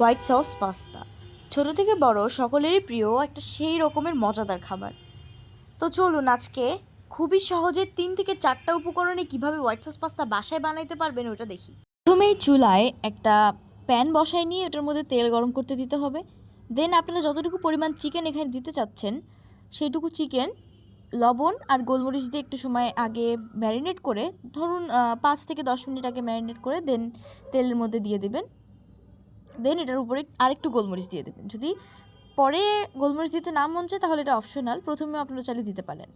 White sauce, pasta. ছোট থেকে বড় সকলেরই প্রিয় একটা সেই রকমের মজাদার খাবার। তো চলুন আজকে খুবই সহজে তিন থেকে চারটা উপকরণে কীভাবে হোয়াইট সস, পাস্তা বাসায় বানাইতে পারবেন ওটা দেখি। প্রথমেই চুলায় একটা প্যান বসায় নিয়ে ওটার মধ্যে তেল গরম করতে দিতে হবে। দেন আপনারা যতটুকু পরিমাণ চিকেন এখানে দিতে চাচ্ছেন সেইটুকু চিকেন, লবণ আর গোলমরিচ দিয়ে একটু সময় আগে ম্যারিনেট করে, ধরুন পাঁচ থেকে দশ মিনিট আগে ম্যারিনেট করে দেন তেলের মধ্যে দিয়ে দেবেন। দেন এটার উপরে আরেকটু গোলমরিচ দিয়ে দেবেন। যদি পরে গোলমরিচ দিতে না মন চায়, তাহলে এটা অপশনাল প্রথমে আপনারা চালিয়ে দিতে পারেন।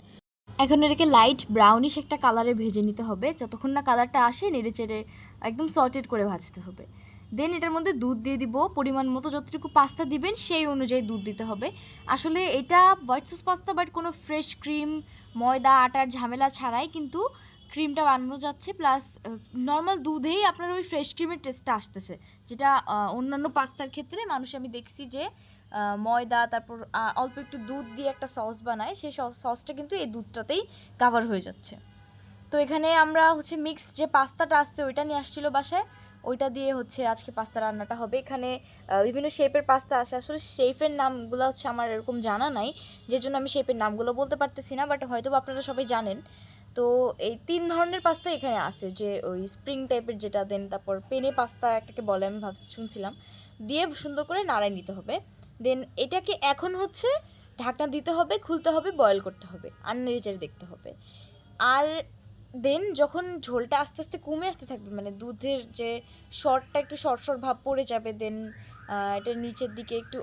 এখন এটাকে লাইট ব্রাউনিশ একটা কালারে ভেজে নিতে হবে। যতক্ষণ না কালারটা আসে, নেড়ে চেড়ে একদম সর্টেড করে ভাজতে হবে। দেন এটার মধ্যে দুধ দিয়ে দিব। পরিমাণ মতো যতটুকু পাস্তা দিবেন, সেই অনুযায়ী দুধ দিতে হবে। আসলে এটা হোয়াইট সস পাস্তা বাট কোনো ফ্রেশ ক্রিম ময়দা, আটার ঝামেলা ছাড়াই কিন্তু ক্রিমটা বানানো যাচ্ছে প্লাস নর্মাল দুধেই আপনার ওই ফ্রেশ ক্রিমের টেস্টটা আসতেছে। যেটা অন্যান্য পাস্তার ক্ষেত্রে মানুষ, আমি দেখছি যে ময়দা, তারপর অল্প একটু দুধ দিয়ে একটা সস বানায় সেই সসটা কিন্তু এই দুধটাতেই কাভার হয়ে যাচ্ছে। তো এখানে আমরা হচ্ছে মিক্স যে পাস্তাটা আসছে, ওইটা নিয়ে আসছিল বাসায়। ওইটা দিয়ে হচ্ছে আজকে পাস্তা রান্নাটা হবে। এখানে বিভিন্ন শেপের পাস্তা আসে। আসলে শেফের নামগুলো হচ্ছে আমার এরকম জানা নাই যে জন্য আমি শেপের নামগুলো বলতে পারতেছি না বাট হয়তো আপনারা সবাই জানেন। তো এই তিন ধরনের পাস্তা এখানে আছে, যে ওই স্প্রিং টাইপের যেটা দেন তারপর পেনে পাস্তা একটাকে বলে, আমি ভাবছি, শুনছিলাম। দিয়ে সুন্দর করে নাড়াই নিতে হবে। দেন এটাকে এখন হচ্ছে ঢাকনা দিতে হবে, খুলতে হবে বয়েল করতে হবে, আর নেড়েচেড়ে দেখতে হবে। আর দেন যখন ঝোলটা আস্তে আস্তে কমে আসতে থাকবে মানে দুধের যে শর্টটা একটু শর্ট শর্ট ভাব পড়ে যাবে দেন এটার নিচের দিকে একটু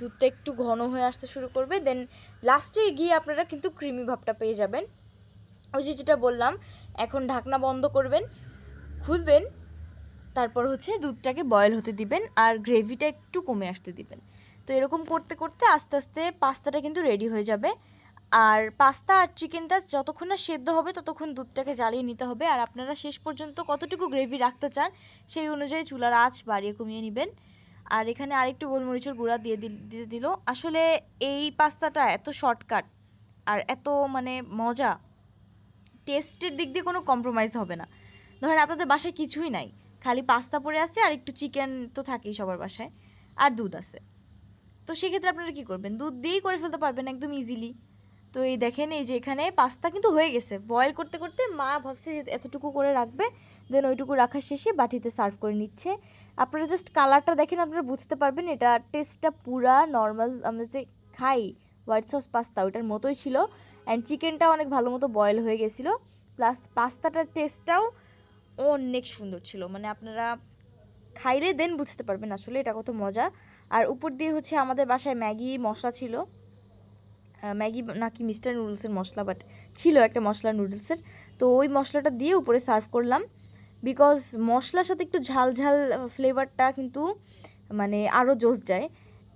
দুধটা একটু ঘন হয়ে আসতে শুরু করবে দেন লাস্টে গিয়ে আপনারা কিন্তু ক্রিমি ভাবটা পেয়ে যাবেন। ওই যে যেটা বললাম, এখন ঢাকনা বন্ধ করবেন, খুলবেন, তারপর হচ্ছে দুধটাকে বয়েল হতে দিবেন আর গ্রেভিটা একটু কমে আসতে দিবেন। তো এরকম করতে করতে আস্তে আস্তে পাস্তাটা কিন্তু রেডি হয়ে যাবে। আর পাস্তা আর চিকেনটা যতক্ষণ না সেদ্ধ হবে, ততক্ষণ দুধটাকে জ্বালিয়ে নিতে হবে। আর আপনারা শেষ পর্যন্ত কতটুকু গ্রেভি রাখতে চান, সেই অনুযায়ী চুলার আঁচ বাড়িয়ে কমিয়ে নেবেন। আর এখানে আরেকটু গোলমরিচের গুঁড়া দিয়ে দিয়ে দিল। আসলে এই পাস্তাটা এত শর্টকাট আর এত মানে মজা টেস্টের দিক দিয়ে কোনো কম্প্রোমাইজ হবে না। ধরেন আপনাদের বাসায় কিছুই নাই, খালি পাস্তা পড়ে আছে আর একটু চিকেন তো থাকেই সবার বাসায়, আর দুধ আছে। তো সেক্ষেত্রে আপনারা কী করবেন? দুধ দিয়েই করে ফেলতে পারবেন একদম ইজিলি তো এই দেখেন, এই যে এখানে পাস্তা কিন্তু হয়ে গেছে। বয়েল করতে করতে মা ভাবছে যে এতটুকু করে রাখবে দেন ওইটুকু রাখার শেষে বাটিতে সার্ভ করে নিচ্ছে। আপনারা জাস্ট কালারটা দেখেন, আপনারা বুঝতে পারবেন এটা টেস্টটা পুরা নর্মাল আমরা যে খাই হোয়াইট সস পাস্তা ওইটার মতোই ছিল। অ্যান্ড চিকেনটাও অনেক ভালো মতো বয়েল হয়ে গেছিল। প্লাস পাস্তাটার টেস্টটাও অনেক সুন্দর ছিল। মানে আপনারা খাইলে দেন বুঝতে পারবেন আসলে এটা কত মজা। আর উপর দিয়ে হচ্ছে আমাদের বাসায় ম্যাগি মশলা ছিল। ম্যাগি নাকি মিস্টার নুডলসের মশলা বাট ছিল একটা মশলা নুডলসের। তো ওই মশলাটা দিয়ে উপরে সার্ভ করলাম। বিকজ মশলার সাথে একটু ঝাল ঝাল ফ্লেভারটা কিন্তু মানে আরও জোস যায়।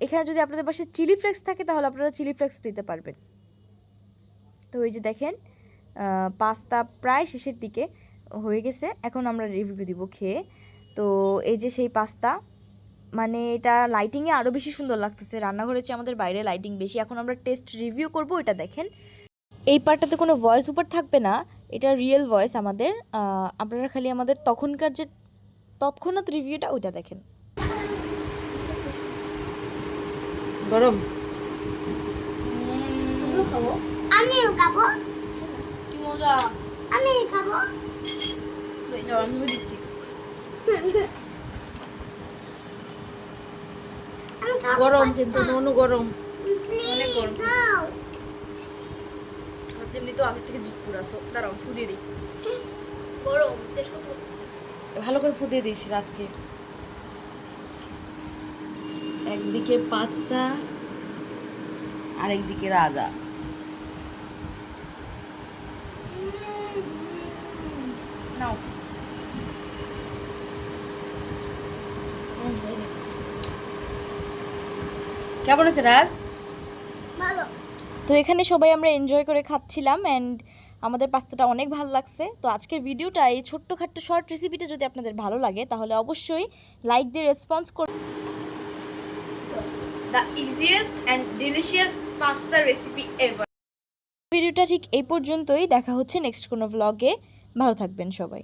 এখানে যদি আপনাদের পাশে চিলি ফ্লেক্স থাকে, তাহলে আপনারা চিলি ফ্লেক্স দিতে পারবেন। তো এই যে দেখেন পাস্তা প্রায় শেষের দিকে হয়ে গেছে। এখন আমরা রিভিউ দিব খেয়ে। তো এই যে সেই পাস্তা মানে এটা লাইটিংয়ে আরও বেশি সুন্দর লাগতেছে। রান্নাঘরে চেয়ে আমাদের বাইরে লাইটিং বেশি এখন আমরা টেস্ট রিভিউ করব এটা দেখেন। এই পার্টটাতে কোনো ভয়েস উপর থাকবে না এটা রিয়েল ভয়েস আমাদের। আপনারা খালি আমাদের তখনকার যে তৎক্ষণাৎ রিভিউটা ওইটা দেখেন। গরম। আমিও খাব। কি মজা। আমি খাব। আমিও দিচ্ছি। গরম কিন্তু ননু গরম। প্লিজ খাও। তেমনি তো আগে থেকে জিপ পুরা সো দাঁড়াও ফু দিয়ে দিই। গরম করতে ভালো করে ফুটিয়ে দিস রাজকে। একদিকে পাস্তা আর একদিকে রাজা। নাও কেমন আছে রাজ? ভালো। তো এখানে সবাই আমরা এনজয় করে খাচ্ছিলাম অ্যান্ড আমাদের পাস্তাটা অনেক ভালো লাগছে। তো আজকের ভিডিওটা এই ছোট্টখাট্ট শর্ট রেসিপিটা যদি আপনাদের ভালো লাগে তাহলে অবশ্যই লাইক দিয়ে রেসপন্স করুন the easiest and delicious pasta recipe ever ভিডিওটা ঠিক এই পর্যন্তই। দেখা হচ্ছে নেক্সট কোনো ভ্লগে ভালো থাকবেন সবাই।